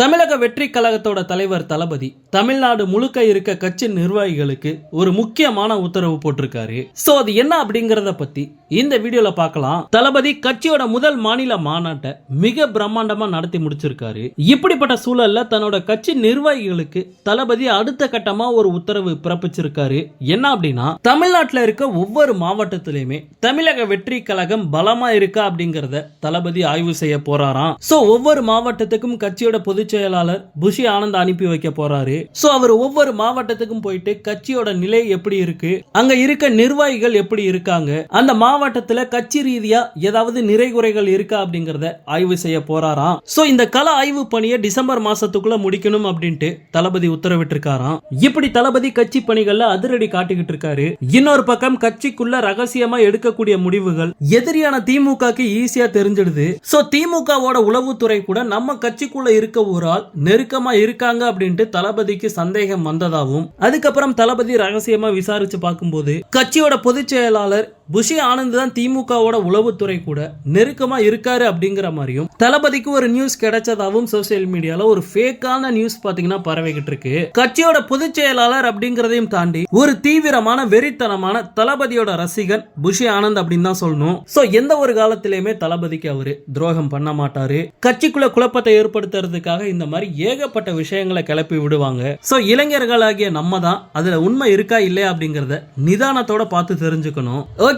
தமிழக வெற்றி கழகத்தோட தலைவர் தளபதி தமிழ்நாடு முழுக்க இருக்க கட்சி நிர்வாகிகளுக்கு ஒரு முக்கியமான உத்தரவு போட்டிருக்காரு. சோ அது என்ன அப்படிங்கறத பத்தி இந்த வீடியோல பார்க்கலாம். தளபதி கட்சியோட முதல் மாநில மாநாட்டை மிக பிரம்மாண்டமா நடத்தி முடிச்சிருக்காரு. இப்படிப்பட்ட சூழல்ல தன்னோட கட்சி நிர்வாகிகளுக்கு தளபதி அடுத்த கட்டமா ஒரு உத்தரவு பிறப்பிச்சிருக்காரு. என்ன அப்படின்னா தமிழ்நாட்டில் இருக்க ஒவ்வொரு மாவட்டத்திலயுமே தமிழக வெற்றி கழகம் பலமா இருக்கா அப்படிங்கறத தளபதி ஆய்வு செய்ய போறாராம். சோ ஒவ்வொரு மாவட்டத்துக்கும் கட்சியோட பொது பொதுச் செயலாளர் புஷி ஆனந்த் அனுப்பி வைக்க போறாரு. சோ அவர் ஒவ்வொரு மாவட்டத்துக்கும் போயிட்டு கட்சியோட நிலை எப்படி இருக்கு அங்க இருக்க நிர்வாகிகள் எப்படி இருக்காங்க அந்த மாவட்டத்துல கட்சி ரீதியா ஏதாவது நிறைகுறைகள் இருக்கா அப்படிங்கறத ஆய்வு செய்ய போறாராம். சோ இந்த கள ஆய்வு பணியை டிசம்பர் மாசத்துக்குள்ள முடிக்கணும் அப்படின்ட்டு தளபதி உத்தரவிட்டிருக்காராம். இப்படி தளபதி கட்சி பணிகள்ல அதிரடி காட்டிக்கிட்டு இருக்காரு. இன்னொரு பக்கம் கட்சிக்குள்ள ரகசியமா எடுக்கக்கூடிய முடிவுகள் எதிரியான திமுகக்கு ஈஸியா தெரிஞ்சிடுது. சோ திமுகவோட உளவுத்துறை கூட நம்ம கட்சிக்குள்ள இருக்க ஒரு ஆள் நெருக்கமா இருக்காங்க அப்படின்ட்டு தளபதிக்கு சந்தேகம் வந்ததாகவும் அதுக்கப்புறம் தளபதி ரகசியமா விசாரிச்சு பார்க்கும்போது கட்சியோட பொதுச் செயலாளர் புஷி ஆனந்த் தான் திமுகவோட உளவுத்துறை கூட நெருக்கமா இருக்காரு அப்படிங்கிற மாதிரியும் தளபதிக்கு ஒரு நியூஸ் கிடைச்சதாவும் சோசியல் மீடியால ஒரு ஃபேக்கான நியூஸ் பாத்தீங்கன்னா பரவிக்கிட்டு இருக்கு. கட்சியோட பொதுச் செயலாளர் அப்படிங்கறதையும் தாண்டி ஒரு தீவிரமான வெறித்தனமான தளபதியோட ரசிகன் புஷி ஆனந்த் அப்படின்னு தான் சொல்லணும். சோ எந்த ஒரு காலத்திலயுமே தளபதிக்கு அவரு துரோகம் பண்ண மாட்டாரு. கட்சிக்குள்ள குழப்பத்தை ஏற்படுத்துறதுக்காக இந்த மாதிரி ஏகப்பட்ட விஷயங்களை கிளப்பி விடுவாங்க. சோ இளைஞர்களாகிய நம்ம தான் அதுல உண்மை இருக்கா இல்லையா அப்படிங்கறத நிதானத்தோட பார்த்து தெரிஞ்சுக்கணும். ஓகே